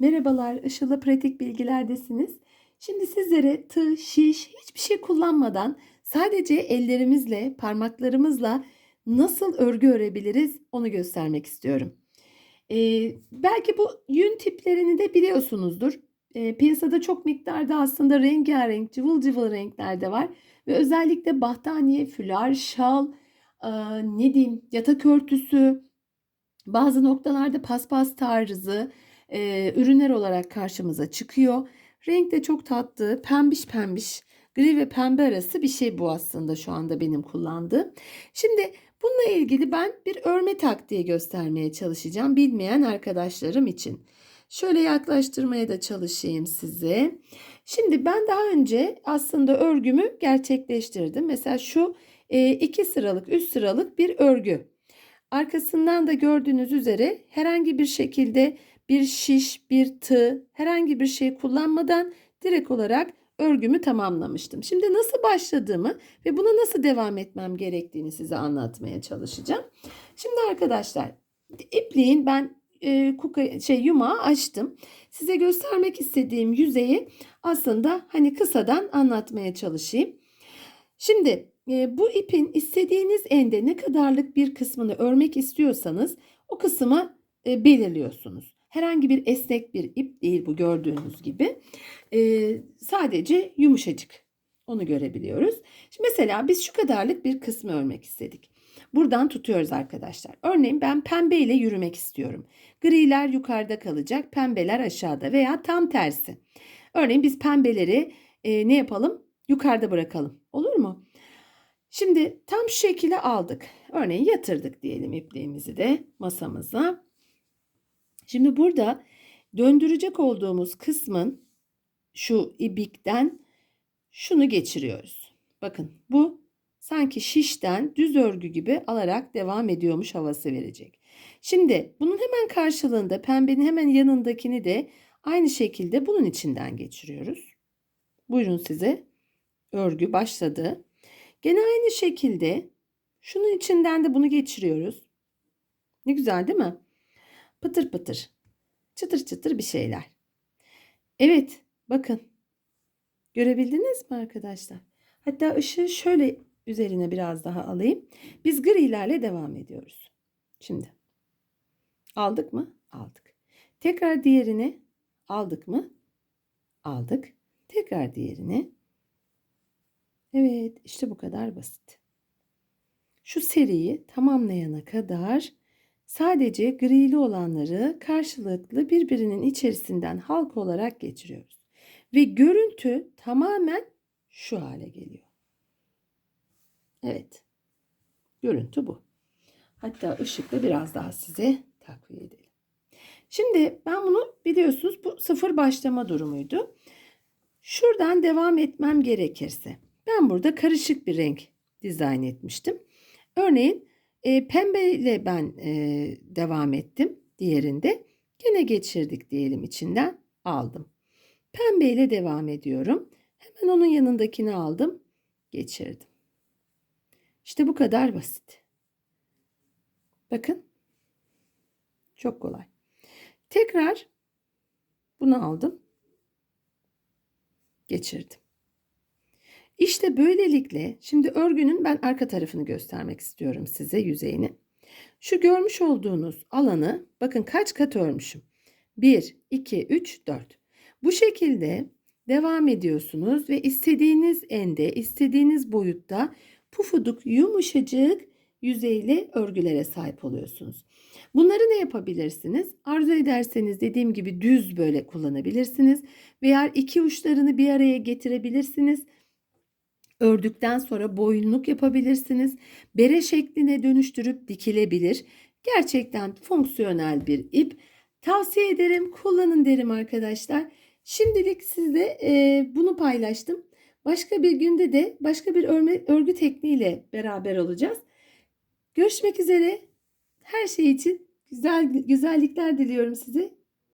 Merhabalar, Işıl'la pratik bilgilerdesiniz. Şimdi sizlere tığ, şiş, hiçbir şey kullanmadan sadece ellerimizle, parmaklarımızla nasıl örgü örebiliriz onu göstermek istiyorum. Ee, belki bu yün tiplerini de biliyorsunuzdur. Ee, piyasada çok miktarda aslında rengarenk, cıvıl cıvıl renkler de var. Ve özellikle battaniye, fular, şal, aa, ne diyeyim, yatak örtüsü, bazı noktalarda paspas tarzı e, ürünler olarak karşımıza çıkıyor. Renk de çok tatlı, pembiş pembiş, gri ve pembe arası bir şey bu aslında şu anda benim kullandığım. Şimdi bununla ilgili ben bir örme taktiği göstermeye çalışacağım bilmeyen arkadaşlarım için. Şöyle yaklaştırmaya da çalışayım size. Şimdi ben daha önce aslında örgümü gerçekleştirdim. Mesela şu iki sıralık, üç sıralık bir örgü. Arkasından da gördüğünüz üzere herhangi bir şekilde bir şiş, bir tığ, herhangi bir şey kullanmadan direkt olarak örgümü tamamlamıştım. Şimdi nasıl başladığımı ve buna nasıl devam etmem gerektiğini size anlatmaya çalışacağım. Şimdi arkadaşlar ipliğin ben e, kuka, şey yumağı açtım. Size göstermek istediğim yüzeyi aslında hani kısadan anlatmaya çalışayım. Şimdi e, bu ipin istediğiniz ende ne kadarlık bir kısmını örmek istiyorsanız o kısmı e, belirliyorsunuz. Herhangi bir esnek bir ip değil bu gördüğünüz gibi. E, sadece yumuşacık. Onu görebiliyoruz. Şimdi mesela biz şu kadarlık bir kısmı örmek istedik. Buradan tutuyoruz arkadaşlar. Örneğin ben pembe ile yürümek istiyorum. Griler yukarıda kalacak, pembeler aşağıda veya tam tersi. Örneğin biz pembeleri e, ne yapalım? Yukarıda bırakalım. Olur mu? Şimdi tam şu şekilde aldık. Örneğin yatırdık diyelim ipliğimizi de masamıza. Şimdi burada döndürecek olduğumuz kısmın şu ibikten şunu geçiriyoruz. Bakın bu sanki şişten düz örgü gibi alarak devam ediyormuş havası verecek. Şimdi bunun hemen karşılığında pembenin hemen yanındakini de aynı şekilde bunun içinden geçiriyoruz. Buyurun size örgü başladı. Gene aynı şekilde şunun içinden de bunu geçiriyoruz. Ne güzel değil mi? Pıtır pıtır. Çıtır çıtır bir şeyler. Evet bakın. Görebildiniz mi arkadaşlar? Hatta ışığı şöyle üzerine biraz daha alayım. Biz grilerle devam ediyoruz. Şimdi. Aldık mı? Aldık. Tekrar diğerini aldık mı? Aldık. Tekrar diğerini. Evet işte bu kadar basit. Şu seriyi tamamlayana kadar sadece grili olanları karşılıklı birbirinin içerisinden halka olarak geçiriyoruz. Ve görüntü tamamen şu hale geliyor. Evet. Görüntü bu. Hatta ışıkla biraz daha size takviye edelim. Şimdi ben bunu biliyorsunuz bu sıfır başlama durumuydu. Şuradan devam etmem gerekirse ben burada karışık bir renk dizayn etmiştim. Örneğin e, pembe ile ben e, devam ettim. Diğerinde gene geçirdik diyelim içinden aldım. Pembe ile devam ediyorum. Hemen onun yanındakini aldım. Geçirdim. İşte bu kadar basit. Bakın. Çok kolay. Tekrar bunu aldım. Geçirdim. İşte böylelikle şimdi örgünün ben arka tarafını göstermek istiyorum size yüzeyini. Şu görmüş olduğunuz alanı bakın kaç kat örmüşüm. 1, 2, 3, 4. Bu şekilde devam ediyorsunuz ve istediğiniz ende, istediğiniz boyutta pufuduk yumuşacık yüzeyli örgülere sahip oluyorsunuz. Bunları ne yapabilirsiniz? Arzu ederseniz dediğim gibi düz böyle kullanabilirsiniz. Veya iki uçlarını bir araya getirebilirsiniz. Ördükten sonra boyunluk yapabilirsiniz. Bere şekline dönüştürüp dikilebilir. Gerçekten fonksiyonel bir ip. Tavsiye ederim, kullanın derim arkadaşlar. Şimdilik sizle e, bunu paylaştım. Başka bir günde de başka bir örme, örgü tekniğiyle beraber olacağız. Görüşmek üzere. Her şey için güzel güzellikler diliyorum size.